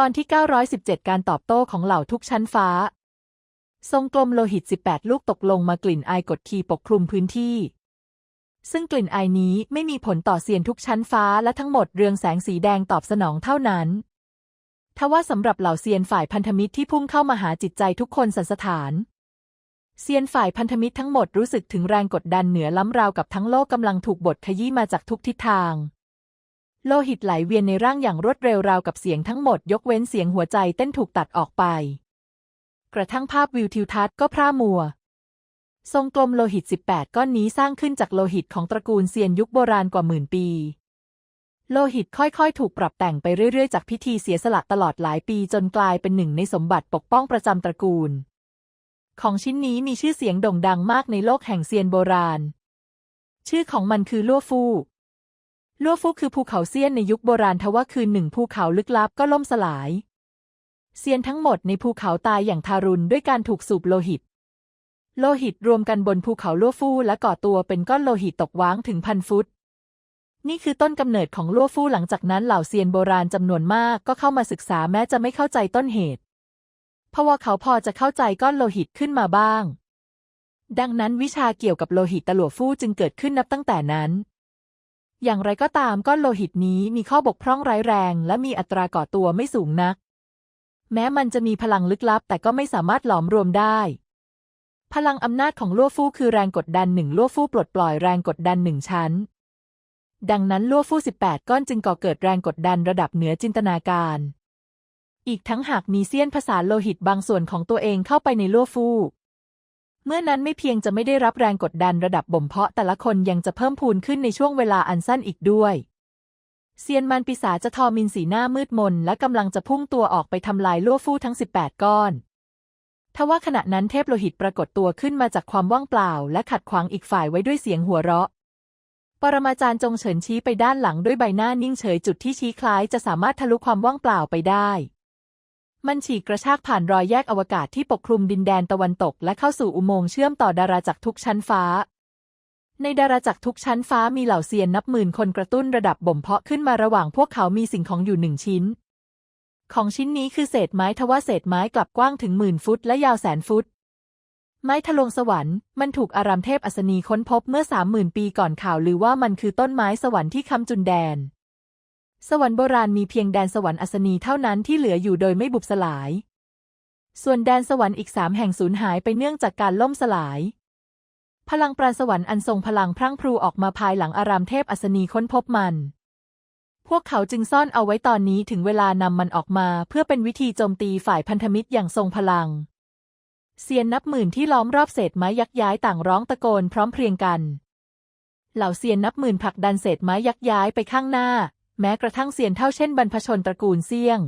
ตอนที่ 917 การตอบโต้ของเหล่าทุกชั้นฟ้า ทรงกลมโลหิต 18 ลูกตกลงมากลิ่นไอายกดขี่ปกคลุมพื้นที่ ซึ่งกลิ่นไอนี้ไม่มีผลต่อเซียนทุกชั้นฟ้าและทั้งหมดเรืองแสงสีแดงตอบสนองเท่านั้น ทว่าสำหรับเหล่าเซียนฝ่ายพันธมิตรที่พุ่งเข้ามาหาจิตใจทุกคนสันสถาน เซียนฝ่ายพันธมิตรทั้งหมดรู้สึกถึงแรงกดดันเหนือล้ำราวกับทั้งโลกกำลังถูกบดขยี้มาจากทุกทิศทาง โลหิตไหลเวียนในร่างอย่างรวดเร็วราวกับเสียงทั้งหมดยกเว้นเสียงหัวใจเต้นถูกตัดออกไป กระทั่งภาพวิวทิวทัศน์ก็พร่ามัว ทรงกลมโลหิต 18 ก้อนนี้สร้างขึ้นจากโลหิตของตระกูลเซียนยุคโบราณกว่าหมื่นปี โลหิตค่อยๆ ถูกปรับแต่งไปเรื่อยๆ จากพิธีเสียสละตลอดหลายปีจนกลายเป็นหนึ่งในสมบัติปกป้องประจำตระกูล ของชิ้นนี้มีชื่อเสียงโด่งดังมากในโลกแห่งเซียนโบราณ ชื่อของมันคือลั่วฟู่ ลัวฟูคือภูเขาเซียนในยุคโบราณทว่าคืนหนึ่งภูเขาลึกลับก็ล่มสลาย เซียนทั้งหมดในภูเขาตายอย่างทารุณด้วยการถูกสูบโลหิต โลหิตรวมกันบนภูเขาลัวฟู่และก่อตัวเป็นก้อนโลหิตตกว้างถึงพันฟุต นี่คือต้นกำเนิดของลัวฟู่หลังจากนั้นเหล่าเซียนโบราณจำนวนมากก็เข้ามาศึกษาแม้จะไม่เข้าใจต้นเหตุเพราะว่าเขาพอจะเข้าใจก้อนโลหิตขึ้นมาบ้าง ดังนั้นวิชาเกี่ยวกับโลหิตตลัวฟู่จึงเกิดขึ้นนับตั้งแต่นั้น อย่างไรก็ตามก้อนโลหิตนี้มีข้อบกพร่องร้ายแรง และมีอัตราก่อตัวไม่สูงนัก แม้มันจะมีพลังลึกลับ แต่ก็ไม่สามารถหลอมรวมได้ พลังอำนาจของลั่วฟู่คือแรงกดดันหนึ่งลั่วฟู่ปลดปล่อยแรงกดดันหนึ่งชั้น ดังนั้นลั่วฟู่18 ก้อนจึงก่อเกิดแรงกดดันระดับเหนือจินตนาการ อีกทั้งหากมีเสี้ยนผสานโลหิตบางส่วนของตัวเองเข้าไปในลั่วฟู่ เมื่อนั้นไม่เพียงจะไม่ได้รับแรงกดดันระดับบ่มเพาะแต่ละคนยังจะเพิ่มพูนขึ้นในช่วงเวลาอันสั้นอีกด้วย เซียนมันปีศาจจะทอมินสีหน้ามืดมน และกำลังจะพุ่งตัวออกไปทำลายลั่วฟู่ทั้ง 18 ก้อนทว่าขณะนั้นเทพโลหิตปรากฏตัวขึ้นมาจากความว่างเปล่า และขัดขวางอีกฝ่ายไว้ด้วยเสียงหัวเราะ ปรมาจารย์จงเฉินชี้ไปด้านหลังด้วยใบหน้านิ่งเฉยจุดที่ชี้คล้ายจะสามารถทะลุความว่างเปล่าไปได้ มันฉีกกระชากผ่านรอยแยกอวกาศที่ปกคลุมดินแดนตะวันตก และเข้าสู่อุโมงค์เชื่อมต่อดาราจักรทุกชั้นฟ้า ในดาราจักรทุกชั้นฟ้ามีเหล่าเซียนนับหมื่นคนกระตุ้นระดับบ่มเพาะขึ้นมาระหว่างพวกเขามีสิ่งของอยู่หนึ่งชิ้น ของชิ้นนี้คือเศษไม้ทว่าเศษไม้กลับกว้างถึงหมื่นฟุตและยาวแสนฟุต ไม้ทะลวงสวรรค์ มันถูกอารามเทพอัศนีค้นพบเมื่อสามหมื่นปีก่อนข่าวลือว่ามันคือต้นไม้สวรรค์ที่คำจุนแดน สวรรค์โบราณมีเพียงแดนสวรรค์อัศนีเท่านั้นที่เหลืออยู่โดยไม่บุบสลาย ส่วนแดนสวรรค์อีกสามแห่งสูญหายไปเนื่องจากการล่มสลาย พลังปราณสวรรค์อันทรงพลังพรั่งพรูออกมาภายหลังอารามเทพอัศนีค้นพบมัน พวกเขาจึงซ่อนเอาไว้ตอนนี้ถึงเวลานำมันออกมาเพื่อเป็นวิธีโจมตีฝ่ายพันธมิตรอย่างทรงพลัง เซียนนับหมื่นที่ล้อมรอบเศษไม้ยักย้ายต่างร้องตะโกนพร้อมเพรียงกัน เหล่าเซียนนับหมื่นผลักดันเศษไม้ยักย้ายไปข้างหน้า แม้กระทั่งเซียนเท่าเช่นบรรพชนตระกูลเซียง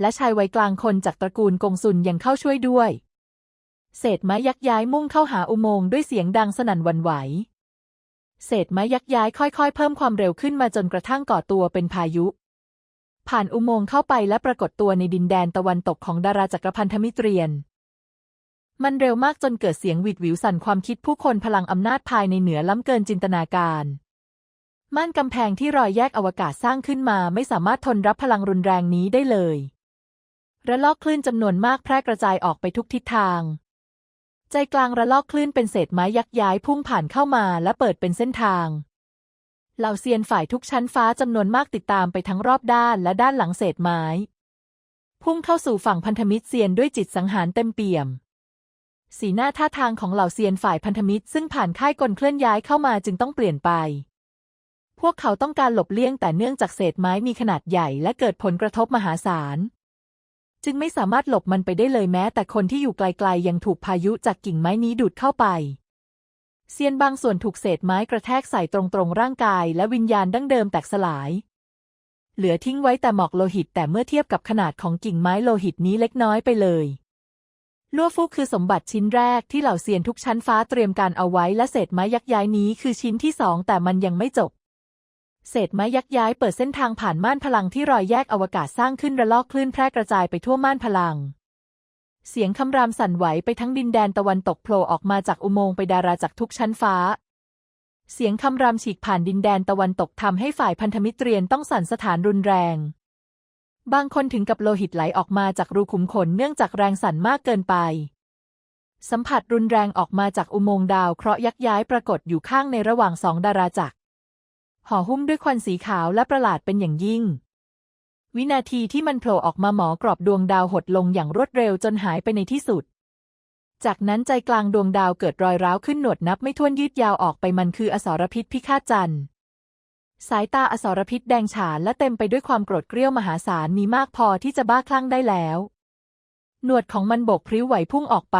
และชายวัยกลางคนจากตระกูลกงซุนยังเข้าช่วยด้วย เศษไม้ยักย้ายมุ่งเข้าหาอุโมงค์ด้วยเสียงดังสนั่นวั่นไหว เศษไม้ยักย้ายค่อยๆ เพิ่มความเร็วขึ้นมาจนกระทั่งก่อตัวเป็นพายุ ผ่านอุโมงค์เข้าไปและปรากฏตัวในดินแดนตะวันตกของดาราจักรพันธมิตรเรียน มันเร็วมากจนเกิดเสียงหวิดหวิวสั่นความคิดผู้คนพลังอำนาจภายในเหนือล้ำเกินจินตนาการ ม่านกำแพงที่รอยแยกอวกาศสร้างขึ้นมาไม่สามารถทนรับพลังรุนแรงนี้ได้เลยระลอกคลื่นจำนวนมากแพร่กระจายออกไปทุกทิศทาง ใจกลางระลอกคลื่นเป็นเศษไม้ยักย้ายพุ่งผ่านเข้ามาและเปิดเป็นเส้นทาง เหล่าเซียนฝ่ายทุกชั้นฟ้าจำนวนมากติดตามไปทั้งรอบด้านและด้านหลังเศษไม้ พุ่งเข้าสู่ฝั่งพันธมิตรเซียนด้วยจิตสังหารเต็มเปี่ยม สีหน้าท่าทางของเหล่าเซียนฝ่ายพันธมิตรซึ่งผ่านค่ายกลเคลื่อนย้ายเข้ามาจึงต้องเปลี่ยนไป พวกเขาต้องการหลบเลี่ยงแต่เนื่องจากเศษไม้มีขนาดใหญ่และเกิดผลกระทบมหาศาล จึงไม่สามารถหลบมันไปได้เลยแม้ แต่คนที่อยู่ไกลๆ ยังถูกพายุจากกิ่งไม้นี้ดูดเข้าไปเซียนบางส่วนถูกเศษไม้กระแทกใส่ตรงๆร่างกาย และวิญญาณดั้งเดิมแตกสลาย เหลือทิ้งไว้แต่หมอกโลหิตแต่เมื่อเทียบกับขนาดของกิ่งไม้โลหิตนี้เล็กน้อยไปเลยลัวฟูกคือสมบัติชิ้นแรกที่เหล่าเซียนทุกชั้นฟ้าเตรียมการเอาไว้และเศษไม้ยักย้ายนี้คือชิ้นที่สองแต่มันยังไม่จบ เศษไม้ยักย้ายเปิดเส้นทางผ่านม่านพลังที่รอยแยกอวกาศสร้างขึ้นระลอกคลื่นแพร่กระจายไปทั่วม่านพลัง เสียงคำรามสั่นไหวไปทั้งดินแดนตะวันตกโผล่ออกมาจากอุโมงค์ไปดาราจากทุกชั้นฟ้า เสียงคำรามฉีกผ่านดินแดนตะวันตกทำให้ฝ่ายพันธมิตรเรียนต้องสั่นสถานรุนแรง บางคนถึงกับโลหิตไหลออกมาจากรูขุมขนเนื่องจากแรงสั่นมากเกินไป สัมผัสรุนแรงออกมาจากอุโมงค์ดาวเคราะห์ยักย้ายปรากฏอยู่ข้างในระหว่างสองดาราจักร ห่อหุ้มด้วยควันสีขาวและประหลาดเป็นอย่างยิ่ง วินาทีที่มันโผล่ออกมาหมอกรอบดวงดาวหดลงอย่างรวดเร็วจนหายไปในที่สุด จากนั้นใจกลางดวงดาวเกิดรอยร้าวขึ้นหนวดนับไม่ถ้วนยืดยาวออกไปมันคืออสรพิษพิฆาตจันทร์สายตาอสรพิษแดงฉานและเต็มไปด้วยความโกรธเกรี้ยวมหาศาลมีมากพอที่จะบ้าคลั่งได้แล้ว หนวดของมันโบกพริ้วไหวพุ่งออกไป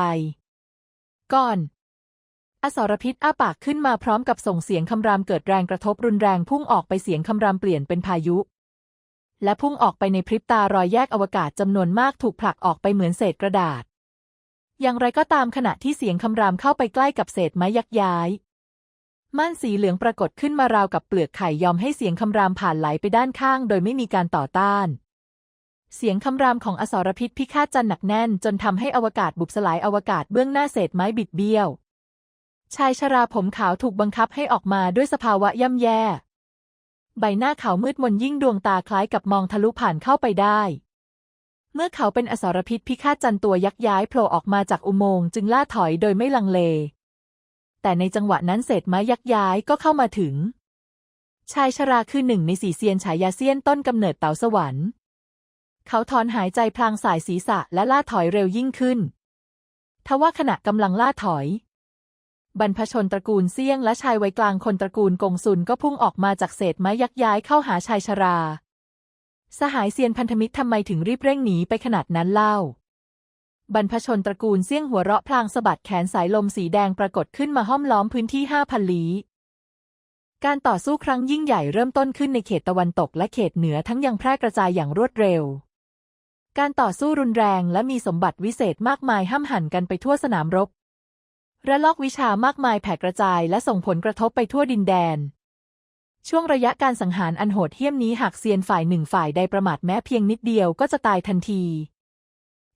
ก่อน อสรพิษอ้าปากขึ้นมาพร้อมกับส่งเสียงคำรามเกิดแรงกระทบรุนแรงพุ่งออกไปเสียงคำรามเปลี่ยนเป็นพายุ และพุ่งออกไปในพริบตารอยแยกอวกาศจำนวนมากถูกผลักออกไปเหมือนเศษกระดาษ อย่างไรก็ตามขณะที่เสียงคำรามเข้าไปใกล้กับเศษไม้ยักย้าย ม่านสีเหลืองปรากฏขึ้นมาราวกับเปลือกไข่ยอมให้เสียงคำรามผ่านไหลไปด้านข้าง โดยไม่มีการต่อต้าน เสียงคำรามของอสรพิษพิฆาตจันหนักแน่น จนทำให้อวกาศบุบสลายอวกาศเบื้องหน้าเศษไม้บิดเบี้ยว ชายชราผมขาวถูกบังคับให้ออกมาด้วยสภาวะย่ำแย่ ใบหน้าเขามืดมนยิ่งดวงตาคล้ายกับมองทะลุผ่านเข้าไปได้ เมื่อเขาเป็นอสรพิษพิฆาตจันตัวยักย้ายโผล่ออกมาจากอุโมงค์จึงล่าถอยโดยไม่ลังเล แต่ในจังหวะนั้นเศษไม้ยักย้ายก็เข้ามาถึง ชายชราคือหนึ่งในสี่เซียนฉายาเซียนต้นกำเนิดเต๋าสวรรค์ เขาถอนหายใจพลางสายศีรษะและล่าถอยเร็วยิ่งขึ้นทว่าขณะกำลังล่าถอย บรรพชนตระกูลเซี่ยงและชายวัยกลางคนตระกูลกงซุนก็พุ่งออกมาจากเศษไม้ยักย้ายเข้าหาชายชรา สหายเซียนพันธมิตรทำไมถึงรีบเร่งหนีไปขนาดนั้นเล่า บรรพชนตระกูลเซี่ยงหัวเราะพลางสะบัดแขนสายลมสีแดงปรากฏขึ้นมาห้อมล้อมพื้นที่ห้าพันลี้การต่อสู้ครั้งยิ่งใหญ่เริ่มต้นขึ้นในเขตตะวันตกและเขตเหนือทั้งยังแพร่กระจายอย่างรวดเร็วการต่อสู้รุนแรงและมีสมบัติวิเศษมากมายห้ำหั่นกันไปทั่วสนามรบ ระลอกวิชามากมายแผ่กระจายและส่งผลกระทบไปทั่วดินแดน ช่วงระยะการสังหารอันโหดเหี้ยมนี้หากเซียนฝ่ายหนึ่งฝ่ายใดประมาทแม้เพียงนิดเดียวก็จะตายทันที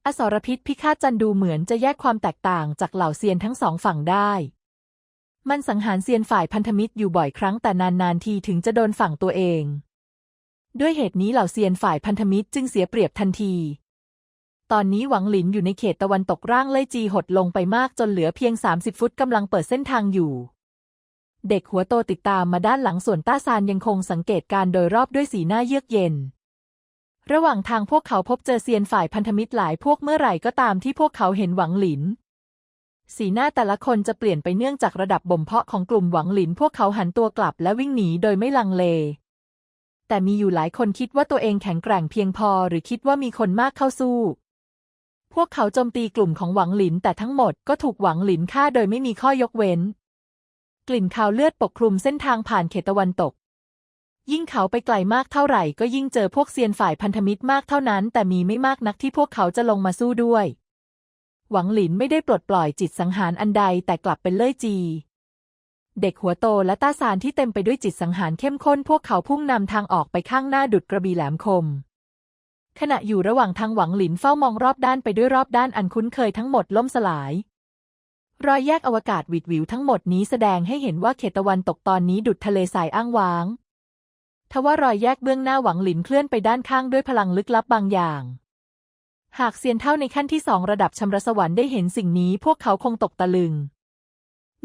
อสรพิษพิฆาตจันดูเหมือนจะแยกความแตกต่างจากเหล่าเซียนทั้งสองฝั่งได้ มันสังหารเซียนฝ่ายพันธมิตรอยู่บ่อยครั้งแต่นานๆทีถึงจะโดนฝั่งตัวเอง ด้วยเหตุนี้เหล่าเซียนฝ่ายพันธมิตรจึงเสียเปรียบทันที ตอนนี้หวังหลินอยู่ในเขตตะวันตกร่างเล่ยจีหดลงไปมากจนเหลือเพียง 30 ฟุตกำลังเปิดเส้นทางอยู่ เด็กหัวโตติดตามมาด้านหลังส่วนต้าซานยังคงสังเกตการโดยรอบด้วยสีหน้าเยือกเย็น ระหว่างทางพวกเขาพบเจอเซียนฝ่ายพันธมิตรหลายพวกเมื่อไหร่ก็ตามที่พวกเขาเห็นหวังหลิน สีหน้าแต่ละคนจะเปลี่ยนไปเนื่องจากระดับบ่มเพาะของกลุ่มหวังหลิน พวกเขาหันตัวกลับและวิ่งหนีโดยไม่ลังเลแต่มีอยู่หลายคนคิดว่าตัวเองแข็งแกร่งเพียงพอหรือคิดว่ามีคนมากเข้าสู้ พวกเขาโจมตีกลุ่มของหวังหลินแต่ทั้งหมดก็ถูกหวังหลินฆ่าโดยไม่มีข้อยกเว้น กลิ่นคาวเลือดปกคลุมเส้นทางผ่านเขตตะวันตก ยิ่งเขาไปไกลมากเท่าไหร่ก็ยิ่งเจอพวกเซียนฝ่ายพันธมิตรมากเท่านั้น แต่มีไม่มากนักที่พวกเขาจะลงมาสู้ด้วย หวังหลินไม่ได้ปลดปล่อยจิตสังหารอันใดแต่กลับเป็นเล่ยจี เด็กหัวโตและตาซานที่เต็มไปด้วยจิตสังหารเข้มข้น พวกเขาพุ่งนำทางออกไปข้างหน้าดุดกระบี่แหลมคม ขณะอยู่ระหว่างทางหวังหลินเฝ้ามองรอบด้านไปด้วยรอบด้านอันคุ้นเคยทั้งหมดล่มสลาย รอยแยกอวกาศวิดวิวทั้งหมดนี้แสดงให้เห็นว่าเขตตะวันตกตอนนี้ดุดทะเลทรายอ้างว้าง ทว่ารอยแยกเบื้องหน้าหวังหลินเคลื่อนไปด้านข้างด้วยพลังลึกลับบางอย่าง หากเซียนเท่าในขั้นที่สองระดับชำระสวรรค์ได้เห็นสิ่งนี้พวกเขาคงตกตะลึง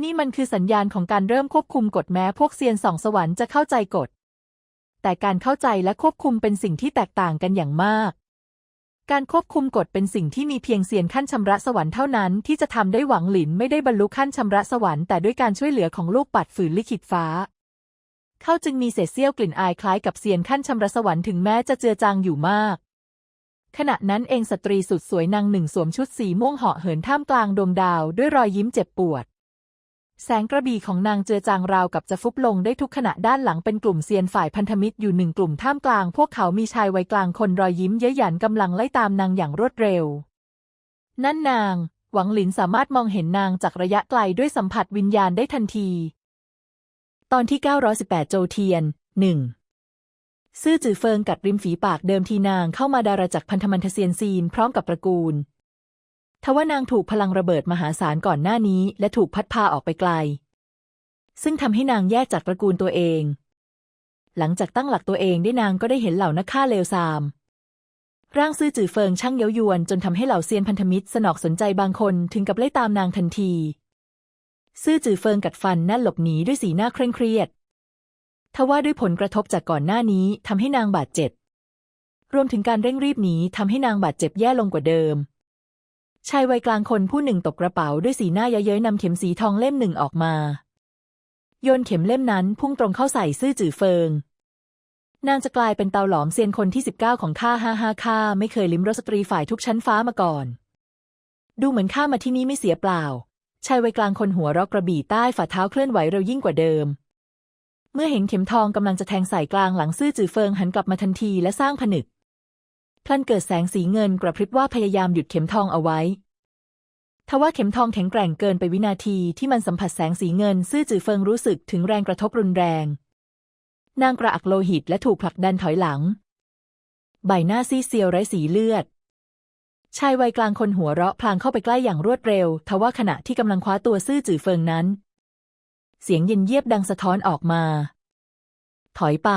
นี่มันคือสัญญาณของการเริ่มควบคุมกฎแม้พวกเซียนสองสวรรค์จะเข้าใจกฎ แต่การเข้าใจและควบคุมเป็นสิ่งที่แตกต่างกันอย่างมาก การควบคุมกฎเป็นสิ่งที่มีเพียงเซียนขั้นชำระสวรรค์เท่านั้นที่จะทำได้หวังหลินไม่ได้บรรลุขั้นชำระสวรรค์แต่ด้วยการช่วยเหลือของลูกปัดฝืนลิขิตฟ้า เขาจึงมีเศษเสี้ยวกลิ่นอายคล้ายกับเซียนขั้นชำระสวรรค์ถึงแม้จะเจือจางอยู่มากขณะนั้นเองสตรีสุดสวยนางหนึ่งสวมชุดสีม่วงเหาะเหินท่ามกลางดวงดาวด้วยรอยยิ้มเจ็บปวด แสงกระบี่ของนางเจือจางราวกับจะฟุบลงได้ทุกขณะด้านหลังเป็นกลุ่มเซียนฝ่ายพันธมิตรอยู่หนึ่งกลุ่มท่ามกลาง พวกเขามีชายวัยกลางคนรอยยิ้มเย้ยหยันกำลังไล่ตามนางอย่างรวดเร็ว นั่นนาง หวังหลินสามารถมองเห็นนางจากระยะไกลด้วยสัมผัสวิญญาณได้ทันที ตอนที่ 918 โจเทียนหนึ่งซื่อจือเฟิงกัดริมฝีปากเดิมทีนางเข้ามาดาราจักพันธมันทเซียนซีนพร้อมกับตระกูล ทว่านางถูกพลังระเบิดมหาศาลก่อนหน้านี้ และถูกพัดพาออกไปไกล ซึ่งทำให้นางแยกจากตระกูลตัวเอง หลังจากตั้งหลักตัวเองได้นางก็ได้เห็นเหล่านักฆ่าเลวทราม ร่างซื่อจือเฟิงช่างเย้ายวนจนทำให้เหล่าเซียนพันธมิตรสนอกสนใจบางคนถึงกับไล่ตามนางทันที ซื่อจือเฟิงกัดฟันนั่นหลบหนีด้วยสีหน้าเคร่งเครียดทว่าด้วยผลกระทบจากก่อนหน้านี้ทำให้นางบาดเจ็บ รวมถึงการเร่งรีบหนีทำให้นางบาดเจ็บแย่ลงกว่าเดิม ชายวัยกลางคนผู้หนึ่งตกกระเป๋าด้วยสีหน้าเย้ยๆนำเข็มสีทองเล่มหนึ่งออกมา โยนเข็มเล่มนั้นพุ่งตรงเข้าใส่ซื่อจือเฟิง นางจะกลายเป็นเตาหลอมเซียนคนที่สิบเก้าของข้าห้าห้าข้าไม่เคยลิ้มรสตรีฝ่ายทุกชั้นฟ้ามาก่อน ดูเหมือนข้ามาที่นี่ไม่เสียเปล่า ชายวัยกลางคนหัวรอกกระบี่ใต้ฝ่าเท้าเคลื่อนไหวเร็วยิ่งกว่าเดิม เมื่อเห็นเข็มทองกำลังจะแทงใส่กลางหลังซื่อจือเฟิงหันกลับมาทันทีและสร้างผนึก พลันเกิดแสงสีเงินกระพริบว่าพยายามหยุดเข็มทองเอาไว้ ทว่าเข็มทองแข็งแกร่งเกินไปวินาทีที่มันสัมผัสแสงสีเงิน ซื่อจือเฟิงรู้สึกถึงแรงกระทบรุนแรง นางกระอักโลหิตและถูกผลักดันถอยหลัง ใบหน้าซีเซียวไร้สีเลือด ชายวัยกลางคนหัวเราะพลางเข้าไปใกล้อย่างรวดเร็ว ทว่าขณะที่กำลังคว้าตัวซื่อจือเฟิงนั้น เสียงเย็นเยียบดังสะท้อนออกมา ถอยไป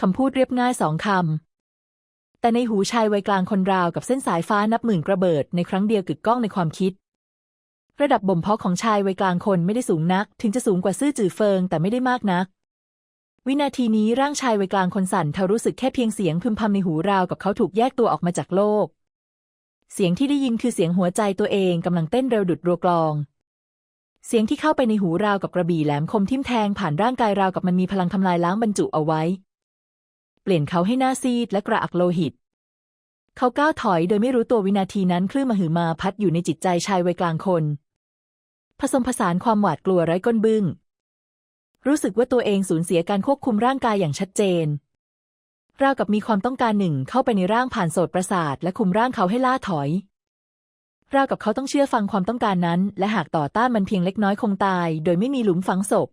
คำพูดเรียบง่ายสองคำ แต่ในหูชายวัยกลางคนราวกับเส้นสายฟ้านับหมื่นกระเบิด ในครั้งเดียวกึกก้องในความคิด ระดับบ่มเพาะของชายวัยกลางคนไม่ได้สูงนัก ถึงจะสูงกว่าซื่อจือเฟิงแต่ไม่ได้มากนัก วินาทีนี้ร่างชายวัยกลางคนสั่นเทารู้สึกแค่เพียงเสียงพึมพำในหูราวกับเขาถูกแยกตัวออกมาจากโลก เสียงที่ได้ยินคือเสียงหัวใจตัวเองกำลังเต้นเร็วดุดรัวกลองเสียงที่เข้าไปในหูราวกับกระบี่แหลมคมทิ่มแทงผ่านร่างกายราวกับมันมีพลังทำลายล้างบรรจุเอาไว้ ลี่ยนเขาให้หน้าซีดและกระอักโลหิต เขาก้าวถอยโดยไม่รู้ตัววินาทีนั้นคลื่นมหึมาพัดอยู่ในจิตใจชายวัยกลางคน ผสมผสานความหวาดกลัวไร้ก้นบึ้ง รู้สึกว่าตัวเองสูญเสียการควบคุมร่างกายอย่างชัดเจนราวกับมีความต้องการหนึ่งเข้าไปในร่างผ่านโสตประสาทและคุมร่างเขาให้ล่าถอย ราวกับเขาต้องเชื่อฟังความต้องการนั้น และหากต่อต้านมันเพียงเล็กน้อยคงตาย โดยไม่มีหลุมฝังศพ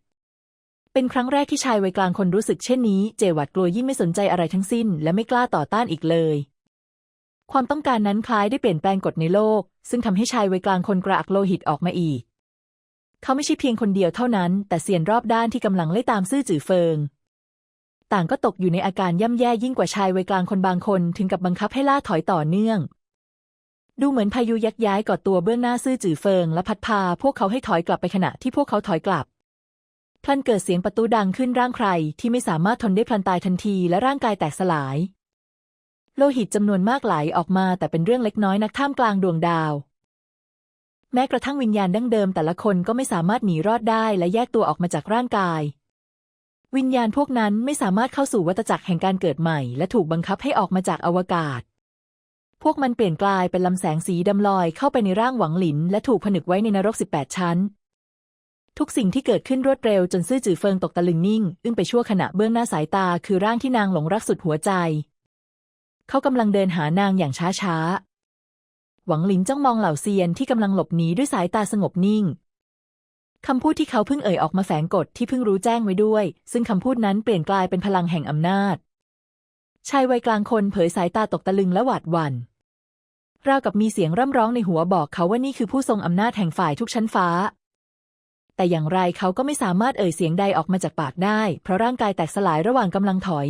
เป็นครั้งแรกที่ชายวัยกลางคนรู้สึกเช่นนี้ เจวัดกลัวยิ่งไม่สนใจอะไรทั้งสิ้น และไม่กล้าต่อต้านอีกเลย ความต้องการนั้นคล้ายได้เปลี่ยนแปลงกฎในโลก ซึ่งทำให้ชายวัยกลางคนกระอักโลหิตออกมาอีก เขาไม่ใช่เพียงคนเดียวเท่านั้น แต่เซียนรอบด้านที่กำลังไล่ตามซื่อจือเฟิง ต่างก็ตกอยู่ในอาการย่ำแย่ยิ่งกว่าชายวัยกลางคนบางคนถึงกับบังคับให้ล่าถอยต่อเนื่องดูเหมือนพายุยักย้ายก่อตัวเบื้องหน้าซื่อจือเฟิงและพัดพา พวกเขาให้ถอยกลับไปขณะที่พวกเขาถอยกลับ พลันเกิดเสียงประตูดังขึ้นร่างใครที่ไม่สามารถทนได้พลันตายทันทีและร่างกายแตกสลาย โลหิตจำนวนมากไหลออกมาแต่เป็นเรื่องเล็กน้อยนักท่ามกลางดวงดาว แม้กระทั่งวิญญาณดั้งเดิมแต่ละคนก็ไม่สามารถหนีรอดได้และแยกตัวออกมาจากร่างกาย วิญญาณพวกนั้นไม่สามารถเข้าสู่วัฏจักรแห่งการเกิดใหม่ และถูกบังคับให้ออกมาจากอวกาศพวกมันเปลี่ยนกลายเป็นลำแสงสีดำลอยเข้าไปในร่างหวังหลิน และถูกผนึกไว้ในนรก 18 ชั้น ทุกสิ่งที่เกิดขึ้นรวดเร็วจนซื่อจือเฟิงตกตะลึงนิ่ง อึ้งไปชั่วขณะเบื้องหน้าสายตาคือร่างที่นางหลงรักสุดหัวใจ เขากำลังเดินหานางอย่างช้าๆหวังหลินจ้องมองเหล่าเซียนที่กำลังหลบหนีด้วยสายตาสงบนิ่งคำพูดที่เขาเพิ่งเอ่ยออกมาแฝงกฎที่เพิ่งรู้แจ้งไว้ด้วย ซึ่งคำพูดนั้นเปลี่ยนกลายเป็นพลังแห่งอำนาจ ชายวัยกลางคนเผยสายตาตกตะลึงและหวาดหวัน่นราวกับมีเสียงร่ำร้องในหัวบอกเขาว่านี่คือผู้ทรงอำนาจแห่งฝ่ายทุกชั้นฟ้า แต่อย่างไรเขาก็ไม่สามารถเอ่ยเสียงใดออกมาจากปากได้ เพราะร่างกายแตกสลายระหว่างกำลังถอย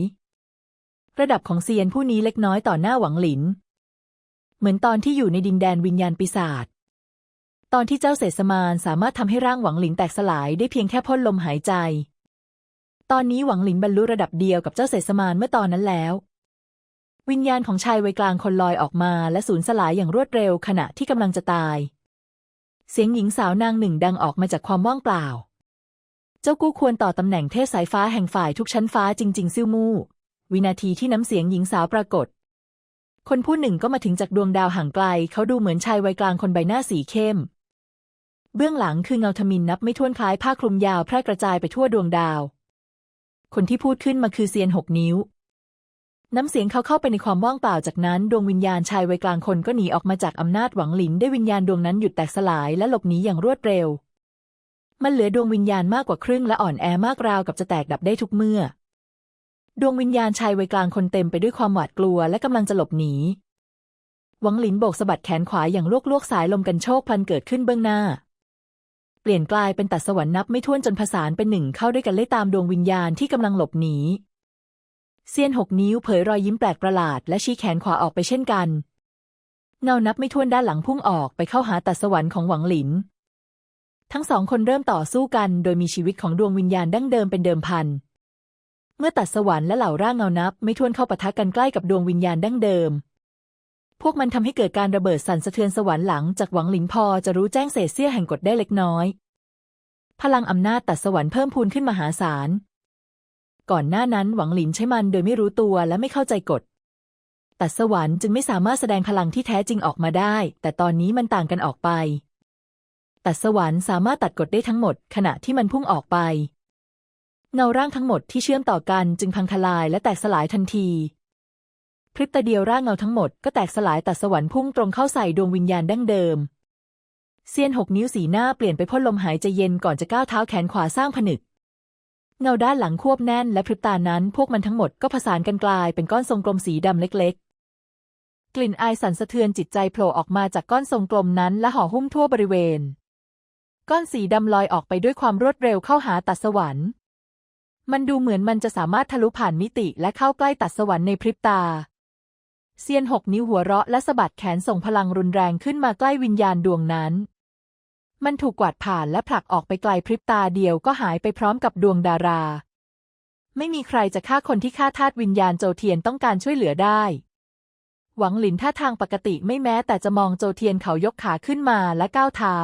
ระดับของเซียนผู้นี้เล็กน้อยต่อหน้าหวังหลิน เหมือนตอนที่อยู่ในดินแดนวิญญาณปีศาจตอนที่เจ้าเสสมานสามารถทำให้ร่างหวังหลินแตกสลายได้เพียงแค่พ่นลมหายใจ ตอนนี้หวังหลินบรรลุระดับเดียวกับเจ้าเสสมานเมื่อตอนนั้นแล้ว วิญญาณของชายวัยกลางคนลอยออกมาและสูญสลายอย่างรวดเร็วขณะที่กำลังจะตาย เสียงหญิงสาวนางหนึ่งดังออกมาจากความว่างเปล่า เจ้ากู้ควรต่อตำแหน่งเทพสายฟ้าแห่งฝ่ายทุกชั้นฟ้าจริง ๆ ซิ่วมู่ วินาทีที่น้ำเสียงหญิงสาวปรากฏ คนผู้หนึ่งก็มาถึงจากดวงดาวห่างไกล เขาดูเหมือนชายวัยกลางคนใบหน้าสีเข้ม เบื้องหลังคือเงาทมินนับไม่ถ้วนคล้ายผ้าคลุมยาวแพร่กระจายไปทั่วดวงดาว คนที่พูดขึ้นมาคือเซียนหกนิ้ว น้ำเสียงเขาเข้าไปในความว่างเปล่าจากนั้น ดวงวิญญาณชายวัยกลางคนก็หนีออกมาจากอำนาจหวังหลินได้วิญญาณดวงนั้นหยุดแตกสลายและหลบหนีอย่างรวดเร็ว มันเหลือดวงวิญญาณมากกว่าครึ่งและอ่อนแอมากราวกับจะแตกดับได้ทุกเมื่อ ดวงวิญญาณชายวัยกลางคนเต็มไปด้วยความหวาดกลัวและกำลังจะหลบหนีหวังหลินโบกสะบัดแขนขวาอย่างลวกลวกสายลมกันโชกพลันเกิดขึ้นเบื้องหน้า เปลี่ยนกลายเป็นตัดสวรรค์นับไม่ถ้วนจนผสานเป็นหนึ่งเข้าด้วยกันไล่ตามดวงวิญญาณที่กำลังหลบหนี เซียนหกนิ้วเผยรอยยิ้มแปลกประหลาด และชี้แขนขวาออกไปเช่นกัน เงานับไม่ถ้วนด้านหลังพุ่งออกไปเข้าหาตัดสวรรค์ของหวังหลิน ทั้งสองคนเริ่มต่อสู้กันโดยมีชีวิตของดวงวิญญาณดั้งเดิมเป็นเดิมพัน เมื่อตัดสวรรค์และเหล่าร่างเงานับ ไม่ถ้วนเข้าปะทะกันใกล้กับดวงวิญญาณดั้งเดิม พวกมันทำให้เกิดการระเบิดสั่นสะเทือนสวรรค์หลังจากหวังหลินพอจะรู้แจ้งเศษเสี้ยแห่งกฎได้เล็กน้อย พลังอำนาจตัดสวรรค์เพิ่มพูนขึ้นมหาศาล ก่อนหน้านั้นหวังหลินใช้มันโดยไม่รู้ตัวและไม่เข้าใจกฎตัดสวรรค์จึงไม่สามารถแสดงพลังที่แท้จริงออกมาได้ แต่ตอนนี้มันต่างกันออกไป ตัดสวรรค์สามารถตัดกฎได้ทั้งหมด ขณะที่มันพุ่งออกไป เงาร่างทั้งหมดที่เชื่อมต่อกันจึงพังทลายและแตกสลายทันที พริบตาเดียวร่างเงาทั้งหมดก็แตกสลายตัดสวรรค์พุ่งตรงเข้าใส่ดวงวิญญาณดั้งเดิมเซียนหกนิ้วสีหน้าเปลี่ยนไปพ่นลมหายใจเย็นก่อนจะก้าวเท้าแขนขวาสร้างผนึก เงาด้านหลังควบแน่นและพริบตานั้นพวกมันทั้งหมดก็ผสานกันกลายเป็นก้อนทรงกลมสีดำเล็กๆ กลิ่นอายสั่นสะเทือนจิตใจโผล่ออกมาจากก้อนทรงกลมนั้นและห่อหุ้มทั่วบริเวณ ก้อนสีดำลอยออกไปด้วยความรวดเร็วเข้าหาตัดสวรรค์ มันดูเหมือนมันจะสามารถทะลุผ่านมิติและเข้าใกล้ตัดสวรรค์ในพริบตา เซียนหกนิ้วหัวเราะและสะบัดแขนส่งพลังรุนแรงขึ้นมาใกล้วิญญาณดวงนั้น มันถูกกวาดผ่านและผลักออกไปไกลพริบตาเดียวก็หายไปพร้อมกับดวงดารา ไม่มีใครจะฆ่าคนที่ฆ่าทาสวิญญาณโจเทียนต้องการช่วยเหลือได้ หวังหลินท่าทางปกติไม่แม้แต่จะมองโจเทียนเขายกขาขึ้นมาและก้าวเท้า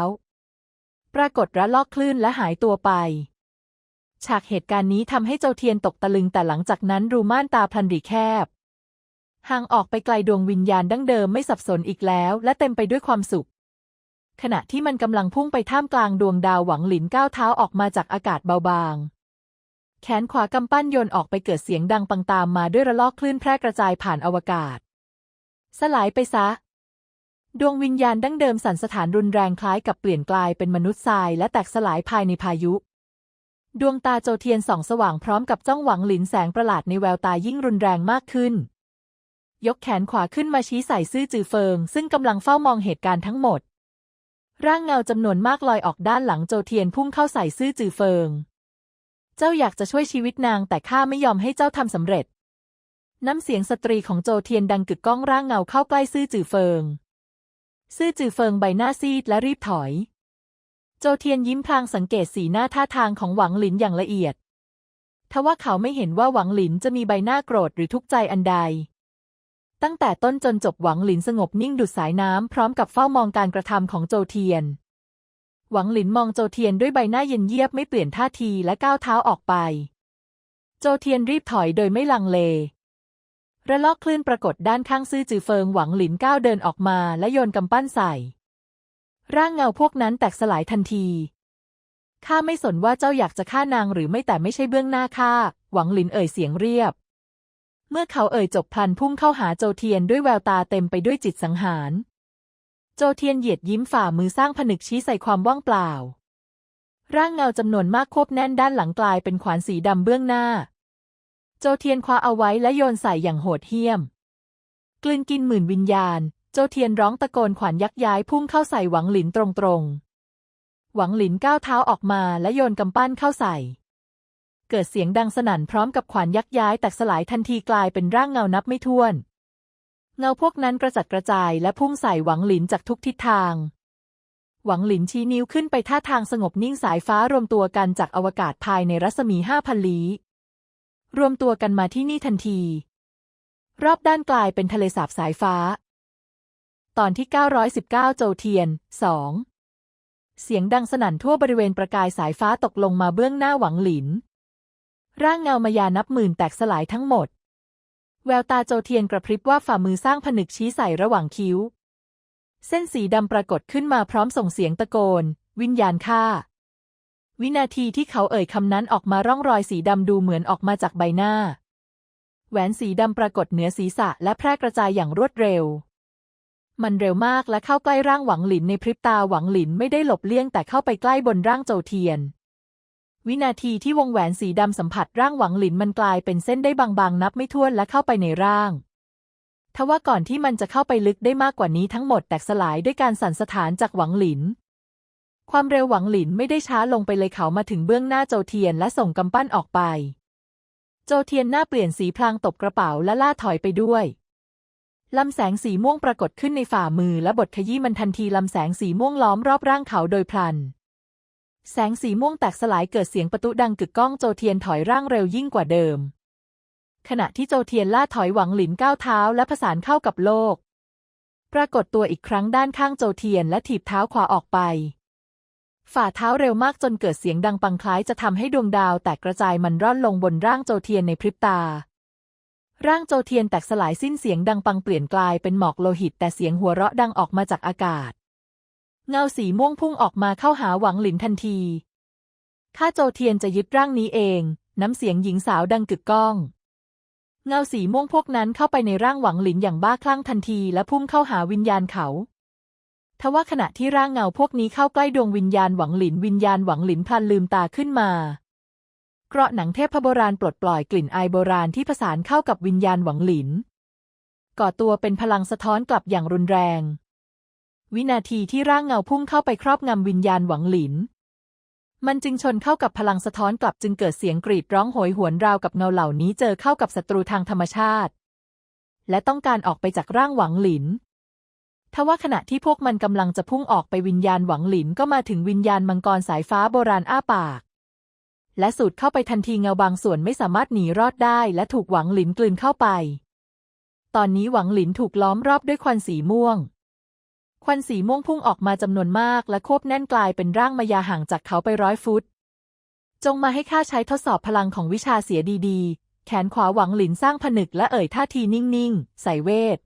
ปรากฏระลอกคลื่นและหายตัวไป ฉากเหตุการณ์นี้ทำให้โจเทียนตกตะลึงแต่หลังจากนั้นรูม่านตาพลันรีแคบห่างออกไปไกลดวงวิญญาณดั้งเดิมไม่สับสนอีกแล้ว และเต็มไปด้วยความสุข ขณะที่มันกำลังพุ่งไปท่ามกลางดวงดาวหวังหลินก้าวเท้าออกมาจากอากาศเบาบาง แขนขวากำปั้นโยนออกไปเกิดเสียงดังปังตามมาด้วยระลอกคลื่นแพร่กระจายผ่านอวกาศ สลายไปซะ ดวงวิญญาณดั้งเดิมสั่นสถานรุนแรงคล้ายกับเปลี่ยนกลายเป็นมนุษย์ทรายและแตกสลายภายในพายุ ดวงตาโจเทียนส่องสว่างพร้อมกับจ้องหวังหลินแสงประหลาดในแววตายิ่งรุนแรงมากขึ้น ยกแขนขวาขึ้นมาชี้ใส่ซื่อจือเฟิง ซึ่งกำลังเฝ้ามองเหตุการณ์ทั้งหมด ร่างเงาจำนวนมากลอยออกด้านหลังโจเทียนพุ่งเข้าใส่ซื่อจือเฟิง เจ้าอยากจะช่วยชีวิตนางแต่ข้าไม่ยอมให้เจ้าทำสำเร็จ น้ำเสียงสตรีของโจเทียนดังกึกก้องร่างเงาเข้าใกล้ซื่อจือเฟิง ซื่อจือเฟิงใบหน้าซีดและรีบถอย โจเทียนยิ้มพลางสังเกตสีหน้าท่าทางของหวังหลินอย่างละเอียดทว่าเขาไม่เห็นว่าหวังหลินจะมีใบหน้าโกรธหรือทุกข์ใจอันใด ตั้งแต่ต้นจนจบหวังหลินสงบนิ่งดุจสายน้ำพร้อมกับเฝ้ามองการกระทำของโจเทียน หวังหลินมองโจเทียนด้วยใบหน้าเย็นเยียบไม่เปลี่ยนท่าทีและก้าวเท้าออกไป โจเทียนรีบถอยโดยไม่ลังเล ระลอกคลื่นปรากฏด้านข้างซื่อจือเฟิงหวังหลินก้าวเดินออกมาและโยนกำปั้นใส่ ร่างเงาพวกนั้นแตกสลายทันทีข้าไม่สนว่าเจ้าอยากจะฆ่านางหรือไม่แต่ไม่ใช่เบื้องหน้าข้า หวังหลินเอ่ยเสียงเรียบ เมื่อเขาเอ่ยจบพลันพุ่งเข้าหาโจเทียนด้วยแววตาเต็มไปด้วยจิตสังหาร โจเทียนเหยียดยิ้มฝ่ามือสร้างผนึกชี้ใส่ความว่างเปล่า ร่างเงาจำนวนมากควบแน่นด้านหลังกลายเป็นขวานสีดำเบื้องหน้า โจเทียนคว้าเอาไว้และโยนใส่อย่างโหดเหี้ยม กลืนกินหมื่นวิญญาณ โจเทียนร้องตะโกนขวานยักย้ายพุ่งเข้าใส่หวังหลินตรงๆหวังหลินก้าวเท้าออกมาและโยนกำปั้นเข้าใส่ เกิดเสียงดังสนั่นพร้อมกับขวานยักย้ายแตกสลายทันทีกลายเป็นร่างเงานับไม่ถ้วน เงาพวกนั้นกระจัดกระจายและพุ่งใส่หวังหลินจากทุกทิศทาง หวังหลินชี้นิ้วขึ้นไปท่าทางสงบนิ่งสายฟ้ารวมตัวกันจากอวกาศภายในรัศมีห้าพันลี้รวมตัวกันมาที่นี่ทันที รอบด้านกลายเป็นทะเลสาบสายฟ้า ตอนที่ 919 โจเทียน 2 เสียงดังสนั่นทั่วบริเวณประกายสายฟ้าตกลงมาเบื้องหน้าหวังหลิน ร่างเงามายานับหมื่นแตกสลายทั้งหมด แววตาโจเทียนกระพริบว่าฝ่ามือสร้างผนึกชี้ใส่ระหว่างคิ้ว เส้นสีดำปรากฏขึ้นมาพร้อมส่งเสียงตะโกน วิญญาณข้าวินาทีที่เขาเอ่ยคำนั้นออกมาร่องรอยสีดำดูเหมือนออกมาจากใบหน้า แหวนสีดำปรากฏเหนือศีรษะและแพร่กระจายอย่างรวดเร็ว มันเร็วมากและเข้าใกล้ร่างหวังหลินในพริบตาหวังหลินไม่ได้หลบเลี่ยงแต่เข้าไปใกล้บนร่างโจเทียน วินาทีที่วงแหวนสีดำสัมผัสร่างหวังหลินมันกลายเป็นเส้นได้บางๆ นับไม่ถ้วนและเข้าไปในร่าง ทว่าก่อนที่มันจะเข้าไปลึกได้มากกว่านี้ทั้งหมดแตกสลายด้วยการสั่นสะท้านจากหวังหลิน ความเร็วหวังหลินไม่ได้ช้าลงไปเลยเขามาถึงเบื้องหน้าโจเทียนและส่งกำปั้นออกไป โจเทียนหน้าเปลี่ยนสีพลางตบกระเป๋าและล่าถอยไปด้วยลำแสงสีม่วงปรากฏขึ้นในฝ่ามือและบทขยี้มันทันทีลำแสงสีม่วงล้อมรอบร่างเขาโดยพลัน แสงสีม่วงแตกสลายเกิดเสียงประตูดังกึกก้องโจเทียนถอยร่างเร็วยิ่งกว่าเดิม ขณะที่โจเทียนล่าถอยหวังหลินก้าวเท้าและผสานเข้ากับโลก ปรากฏตัวอีกครั้งด้านข้างโจเทียนและถีบเท้าขวาออกไป ฝ่าเท้าเร็วมากจนเกิดเสียงดังปังคล้ายจะทำให้ดวงดาวแตกกระจายมันร่อนลงบนร่างโจเทียนในพริบตา ร่างโจเทียนแตกสลายสิ้นเสียงดังปังเปลี่ยนกลายเป็นหมอกโลหิต แต่เสียงหัวเราะดังออกมาจากอากาศ เงาสีม่วงพุ่งออกมาเข้าหาหวังหลินทันที ข้าโจเทียนจะยึดร่างนี้เอง น้ำเสียงหญิงสาวดังกึกก้อง เงาสีม่วงพวกนั้นเข้าไปในร่างหวังหลินอย่างบ้าคลั่งทันทีและพุ่งเข้าหาวิญญาณเขา ทว่าขณะที่ร่างเงาพวกนี้เข้าใกล้ดวงวิญญาณหวังหลินวิญญาณหวังหลินพลันลืมตาขึ้นมาเกราะหนังเทพโบราณปลดปล่อยกลิ่นอายโบราณที่ผสานเข้ากับวิญญาณหวังหลิน ก่อตัวเป็นพลังสะท้อนกลับอย่างรุนแรง วินาทีที่ร่างเงาพุ่งเข้าไปครอบงำวิญญาณหวังหลิน มันจึงชนเข้ากับพลังสะท้อนกลับจึงเกิดเสียงกรีดร้องโหยหวนราวกับเงาเหล่านี้เจอเข้ากับศัตรูทางธรรมชาติ และต้องการออกไปจากร่างหวังหลินทว่าขณะที่พวกมันกำลังจะพุ่งออกไปวิญญาณหวังหลินก็มาถึงวิญญาณมังกรสายฟ้าโบราณอ้าปาก และสูดเข้าไปทันทีเงาบางส่วนไม่สามารถหนีรอดได้และถูกหวังหลินกลืนเข้าไป ตอนนี้หวังหลินถูกล้อมรอบด้วยควันสีม่วง ควันสีม่วงพุ่งออกมาจำนวนมากและควบแน่นกลายเป็นร่างมายาห่างจากเขาไปร้อยฟุต จงมาให้ข้าใช้ทดสอบพลังของวิชาเสียดีๆ แขนขวาหวังหลินสร้างผนึกและเอ่ยท่าทีนิ่งๆ ใส่เวท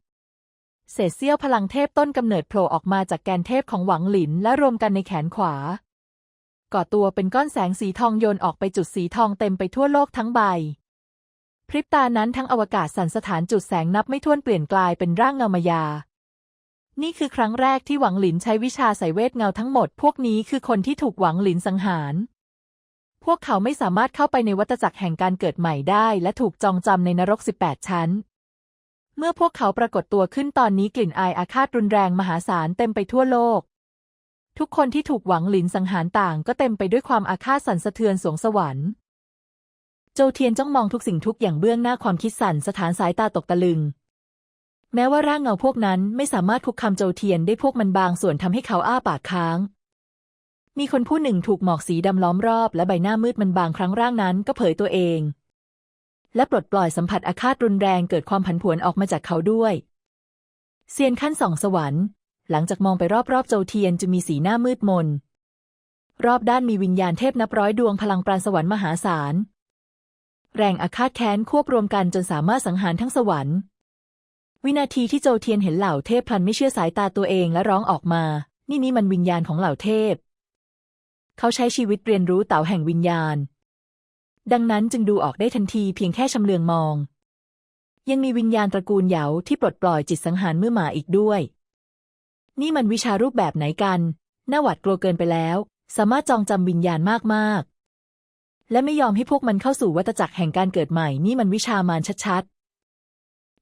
เศษเสี้ยวพลังเทพต้นกำเนิดโผล่ออกมาจากแกนเทพของหวังหลินและรวมกันในแขนขวา ก่อตัวเป็นก้อนแสงสีทองโยนออกไปจุดสีทองเต็มไปทั่วโลกทั้งใบพริบตานั้นทั้งอวกาศสั่นสถานจุดแสงนับไม่ถ้วนเปลี่ยนกลายเป็นร่างเงามายา นี่คือครั้งแรกที่หวังหลินใช้วิชาใส่เวทเงาทั้งหมด พวกนี้คือคนที่ถูกหวังหลินสังหาร พวกเขาไม่สามารถเข้าไปในวัฏจักรแห่งการเกิดใหม่ได้ และถูกจองจำในนรก 18 ชั้น เมื่อพวกเขาปรากฏตัวขึ้นตอนนี้กลิ่นอายอาฆาตรุนแรงมหาศาลเต็มไปทั่วโลก ทุกคนที่ถูกหวังหลินสังหารต่างก็เต็มไปด้วยความอาฆาตสั่นสะเทือนสวงสวรรค์โจเทียนจ้องมองทุกสิ่งทุกอย่างเบื้องหน้าความคิดสั่นสถานสายตาตกตะลึง แม้ว่าร่างเงาพวกนั้นไม่สามารถคุกคามโจเทียนได้พวกมันบางส่วนทำให้เขาอ้าปากค้าง มีคนผู้หนึ่งถูกหมอกสีดำล้อมรอบ และใบหน้ามืดมันบางครั้งร่างนั้นก็เผยตัวเอง และปลดปล่อยสัมผัสอาฆาตรุนแรงเกิดความผันผวนออกมาจากเขาด้วยเซียนขั้นสองสวรรค์ หลังจากมองไปรอบๆโจเทียนจะมีสีหน้ามืดมน รอบด้านมีวิญญาณเทพนับร้อยดวงพลังปราณสวรรค์มหาศาล แรงอาฆาตแค้นควบรวมกันจนสามารถสังหารทั้งสวรรค์ วินาทีที่โจเทียนเห็นเหล่าเทพพลันไม่เชื่อสายตาตัวเองและร้องออกมา นี่นี่มันวิญญาณของเหล่าเทพ เขาใช้ชีวิตเรียนรู้เต่าแห่งวิญญาณ ดังนั้นจึงดูออกได้ทันทีเพียงแค่ชำเลืองมอง ยังมีวิญญาณตระกูลเหยาที่ปลดปล่อยจิตสังหารเมื่อหมาอีกด้วย นี่มันวิชารูปแบบไหนกันน่าหวาดกลัวเกินไปแล้ว สามารถจองจำวิญญาณมากๆ และไม่ยอมให้พวกมันเข้าสู่วัฏจักรแห่งการเกิดใหม่นี่มันวิชามารชัดๆ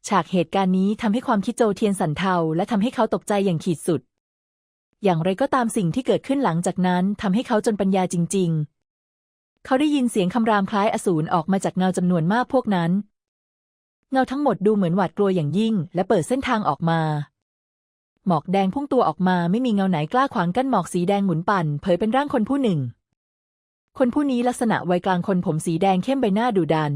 ฉากเหตุการณ์นี้ทำให้ความคิดโจเทียนสันเทาและทำให้เขาตกใจอย่างขีดสุด อย่างไรก็ตามสิ่งที่เกิดขึ้นหลังจากนั้นทำให้เขาจนปัญญาจริง ๆ เขาได้ยินเสียงคำรามคล้ายอสูรออกมาจากเงาจำนวนมากพวกนั้น เงาทั้งหมดดูเหมือนหวาดกลัวอย่างยิ่ง และเปิดเส้นทางออกมา หมอกแดงพุ่งตัวออกมาไม่มีเงาไหนกล้าขวางกั้นหมอกสีแดงหมุนปั่นเผยเป็นร่างคนผู้หนึ่ง คนผู้นี้ลักษณะวัยกลางคนผมสีแดงเข้มใบหน้าดุดัน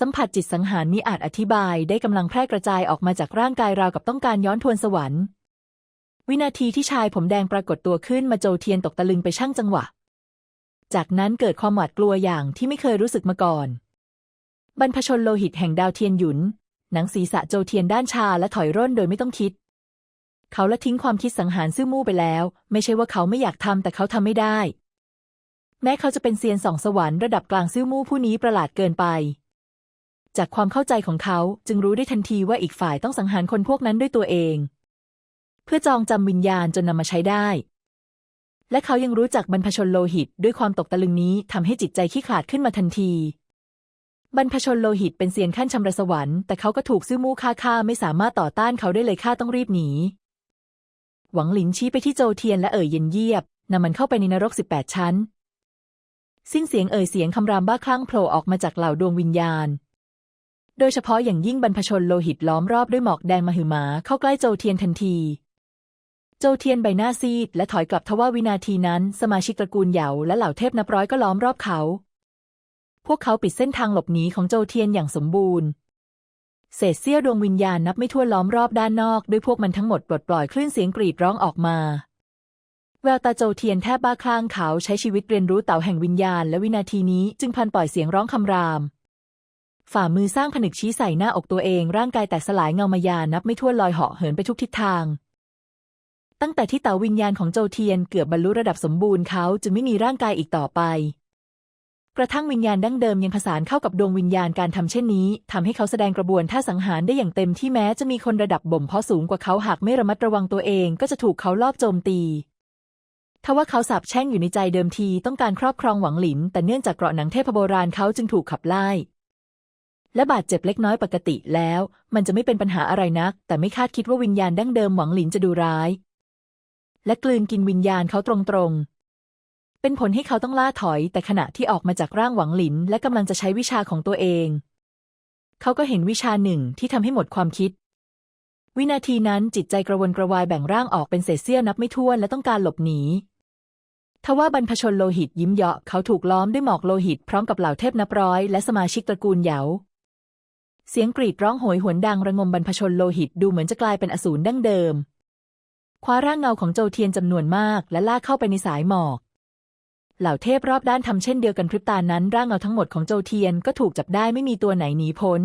สัมผัสจิตสังหารนี้อาจอธิบายได้กำลังแพร่กระจายออกมาจากร่างกายราวกับต้องการย้อนทวนสวรรค์ วินาทีที่ชายผมแดงปรากฏตัวขึ้นมาโจเทียนตกตะลึงไปช่างจังหวะ จากนั้นเกิดความหวาดกลัวอย่างที่ไม่เคยรู้สึกมาก่อน บรรพชนโลหิตแห่งดาวเทียนหยุน หนังศีรษะโจเทียนด้านชาและถอยร่นโดยไม่ต้องคิด เขาละทิ้งความคิดสังหารซื่อมู่ไปแล้ว ไม่ใช่ว่าเขาไม่อยากทำแต่เขาทำไม่ได้ แม้เขาจะเป็นเซียนสองสวรรค์ระดับกลางซื่อมู่ผู้นี้ประหลาดเกินไป จากความเข้าใจของเขาจึงรู้ได้ทันทีว่าอีกฝ่ายต้องสังหารคนพวกนั้นด้วยตัวเอง เพื่อจองจำวิญญาณจนนำมาใช้ได้ และเขายังรู้จักบรรพชนโลหิต ด้วยความตกตะลึงนี้ทำให้จิตใจขี้ขลาดขึ้นมาทันที บรรพชนโลหิตเป็นเซียนขั้นชำระสวรรค์แต่เขาก็ถูกซื่อมู่ฆ่าฆ่าไม่สามารถต่อต้านเขาได้เลยข้าต้องรีบหนี หวังหลินชี้ไปที่โจเทียนและเอ่ยเย็นเยียบนำมันเข้าไปในนรก18ชั้น สิ้นเสียงเอ่ยเสียงคำรามบ้าคลั่งโผล่ออกมาจากเหล่าดวงวิญญาณ โดยเฉพาะอย่างยิ่งบรรพชนโลหิตล้อมรอบด้วยหมอกแดงมหึมาเข้าใกล้โจเทียนทันที โจเทียนใบหน้าซีดและถอยกลับทว่าวินาทีนั้น สมาชิกตระกูลเหยาและเหล่าเทพนับร้อยก็ล้อมรอบเขา พวกเขาปิดเส้นทางหลบหนีของโจเทียนอย่างสมบูรณ์ เศษเสี้ยวดวงวิญญาณนับไม่ถ้วนล้อมรอบด้านนอกด้วยพวกมันทั้งหมดปลดปล่อยคลื่นเสียงกรีดร้องออกมาแววตาโจเทียนแทบบ้าคลั่งเขาใช้ชีวิตเรียนรู้เต่าแห่งวิญญาณและวินาทีนี้จึงพันปล่อยเสียงร้องคำราม ฝ่ามือสร้างผนึกชี้ใส่หน้าอกตัวเอง ร่างกายแตกสลายเงามายานับไม่ถ้วนลอยเหาะเหินไปทุกทิศทาง ตั้งแต่ที่เต่าวิญญาณของโจเทียนเกือบบรรลุระดับสมบูรณ์เขาจึงไม่มีร่างกายอีกต่อไป กระทั่งวิญญาณดั้งเดิมยังผสานเข้ากับดวงวิญญาณการทำเช่นนี้ทำให้เขาแสดงกระบวนท่าสังหารได้อย่างเต็มที่แม้จะมีคนระดับบ่มเพาะสูงกว่าเขาหากไม่ระมัดระวังตัวเองก็จะถูกเขาลอบโจมตีทว่าเขาสาบแช่งอยู่ในใจเดิมทีต้องการครอบครองหวังหลิน แต่เนื่องจากเกราะหนังเทพโบราณเขาจึงถูกขับไล่ และบาดเจ็บเล็กน้อยปกติแล้ว มันจะไม่เป็นปัญหาอะไรนัก แต่ไม่คาดคิดว่าวิญญาณดั้งเดิมหวังหลินจะดูร้าย และกลืนกินวิญญาณเขาตรงๆเป็นผลให้เขาต้องล่าถอย แต่ขณะที่ออกมาจากร่างหวังหลิน และกำลังจะใช้วิชาของตัวเอง เขาก็เห็นวิชาหนึ่งที่ทำให้หมดความคิด วินาทีนั้นจิตใจกระวนกระวายแบ่งร่างออกเป็นเศษเสี้ยวนับไม่ถ้วนและต้องการหลบหนีทว่าบรรพชนโลหิตยิ้มเยาะเขาถูกล้อมด้วยหมอกโลหิตพร้อมกับเหล่าเทพนับร้อยและสมาชิกตระกูลเหยา เสียงกรีดร้องโหยหวนดังระงมบรรพชนโลหิตดูเหมือนจะกลายเป็นอสูรดั้งเดิม คว้าร่างเงาของโจเทียนจำนวนมากและลากเข้าไปในสายหมอก เหล่าเทพรอบด้านทำเช่นเดียวกันพริบตานั้นร่างเงาทั้งหมดของโจเทียนก็ถูกจับได้ไม่มีตัวไหนหนีพ้น